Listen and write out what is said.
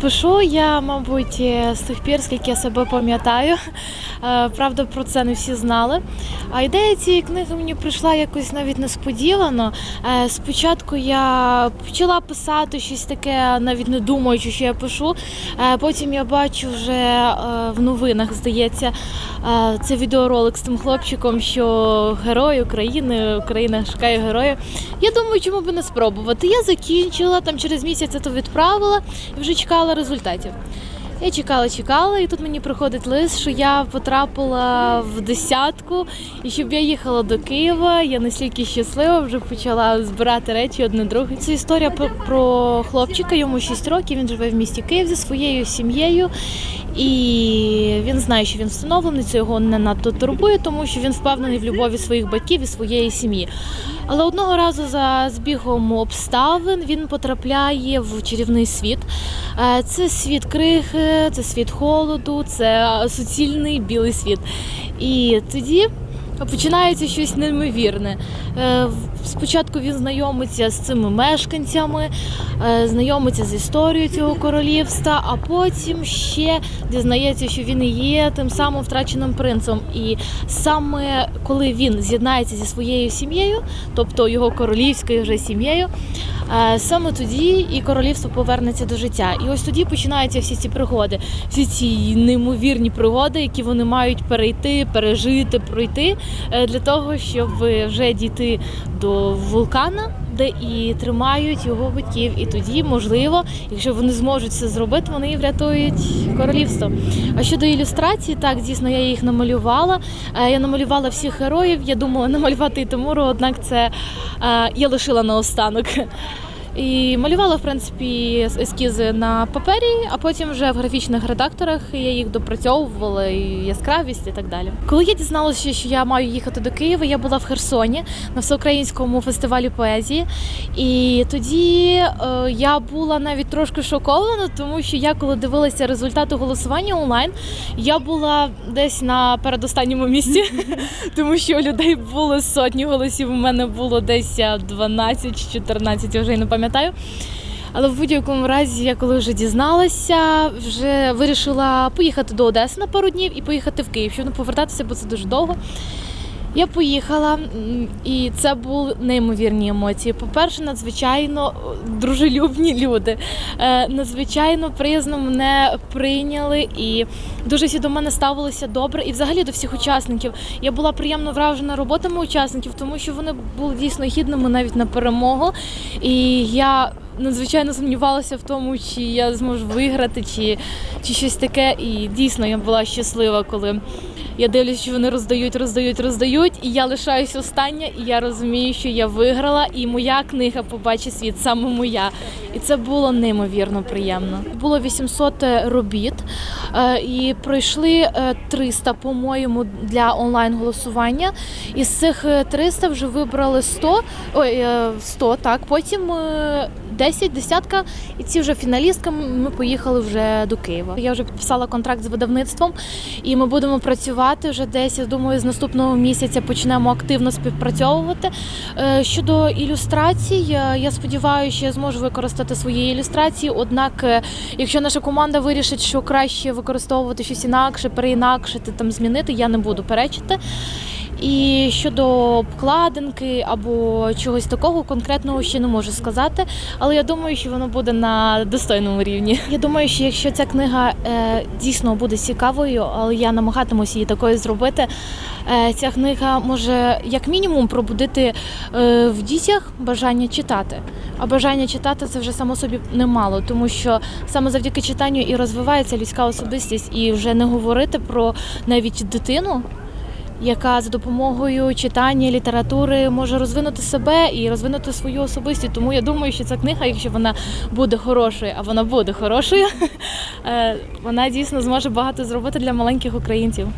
Пишу я, мабуть, е, з тих пір, скільки я себе пам'ятаю. Е, Правда, про це не всі знали. А ідея цієї книги мені прийшла якось навіть несподівано. Е, Спочатку я почала писати щось таке, навіть не думаючи, що я пишу. Потім я бачу вже в новинах, здається, це відеоролик з тим хлопчиком, що герой України, Україна шукає героя. Я думаю, чому би не спробувати. Я закінчила, там через місяць я то відправила і вже чекала результатів. Я чекала, чекала, і тут мені приходить лист, що я потрапила в десятку, і щоб я їхала до Києва. Я настільки щаслива, вже почала збирати речі одне друге. Це історія про, хлопчика, йому 6 років. Він живе в місті Київ зі своєю сім'єю. І він знає, що він встановлений, це його не надто турбує, тому що він впевнений в любові своїх батьків і своєї сім'ї. Але одного разу за збігом обставин він потрапляє в чарівний світ. Е, Це світ крихи, це світ холоду, це суцільний білий світ. І тоді починається щось неймовірне. Е, Спочатку він знайомиться з цими мешканцями, е, знайомиться з історією цього королівства, а потім ще дізнається, що він є тим самим втраченим принцем. І саме коли він з'єднається зі своєю сім'єю, тобто його королівською вже сім'єю, е, саме тоді і королівство повернеться до життя. І ось тоді починаються всі ці пригоди, всі ці неймовірні пригоди, які вони мають перейти, пережити, пройти для того, щоб вже дійти до вулкана. Де і тримають його батьків, і тоді, можливо, якщо вони зможуть це зробити, вони врятують королівство. А щодо ілюстрацій, так дійсно я їх намалювала. Е, Я намалювала всіх героїв. Я думала намалювати і Тимуру, однак це е, я лишила наостанок. І малювала, в принципі, ескізи на папері, а потім вже в графічних редакторах я їх допрацьовувала, і яскравість і так далі. Коли я дізналася, що я маю їхати до Києва, я була в Херсоні на всеукраїнському фестивалі поезії. І тоді е, я була навіть трошки шокована, тому що я, коли дивилася результати голосування онлайн, я була десь на передостанньому місці, тому що у людей було сотні голосів. У мене було десь 12-14, я вже не пам'ятаю. Але в будь-якому разі, я коли вже дізналася, вже вирішила поїхати до Одеси на пару днів і поїхати в Київ, щоб не повертатися, бо це дуже довго. Я поїхала, і це були неймовірні емоції. По-перше, надзвичайно дружелюбні люди, Е, надзвичайно приязно мене прийняли і дуже всі до мене ставилися добре. І взагалі до всіх учасників. Я була приємно вражена роботами учасників, тому що вони були дійсно гідними навіть на перемогу. І я надзвичайно сумнівалася в тому, чи я зможу виграти, чи, чи щось таке. І дійсно я була щаслива, коли. Я дивлюсь, що вони роздають, роздають, роздають, і я лишаюсь остання, і я розумію, що я виграла, і моя книга побачить світ, саме моя. І це було неймовірно приємно. Було 800 робіт, е, і пройшли е, 300, по-моєму, для онлайн голосування. Із цих е, 300 вже вибрали 100, ой, е, 100, так. Потім е, 10, десятка, і ці вже фіналістками ми поїхали вже до Києва. Я вже підписала контракт з видавництвом, і ми будемо працювати вже десь. Я думаю, з наступного місяця почнемо активно співпрацьовувати. Е, Щодо ілюстрацій, е, я сподіваюся, що я зможу використати свої ілюстрації. Однак, е, якщо наша команда вирішить, що краще використовувати щось інакше, переінакшити там змінити, я не буду перечити. І щодо обкладинки або чогось такого конкретного ще не можу сказати, але я думаю, що воно буде на достойному рівні. Я думаю, що якщо ця книга е, дійсно буде цікавою, але я намагатимуся її такою зробити. Е, ця книга може як мінімум пробудити е, в дітях бажання читати. А бажання читати це вже само собі немало, тому що саме завдяки читанню і розвивається людська особистість, і вже не говорити про навіть дитину яка за допомогою читання літератури може розвинути себе і розвинути свою особистість. Тому я думаю, що ця книга, якщо вона буде хорошою, а вона буде хорошою, е, вона дійсно зможе багато зробити для маленьких українців.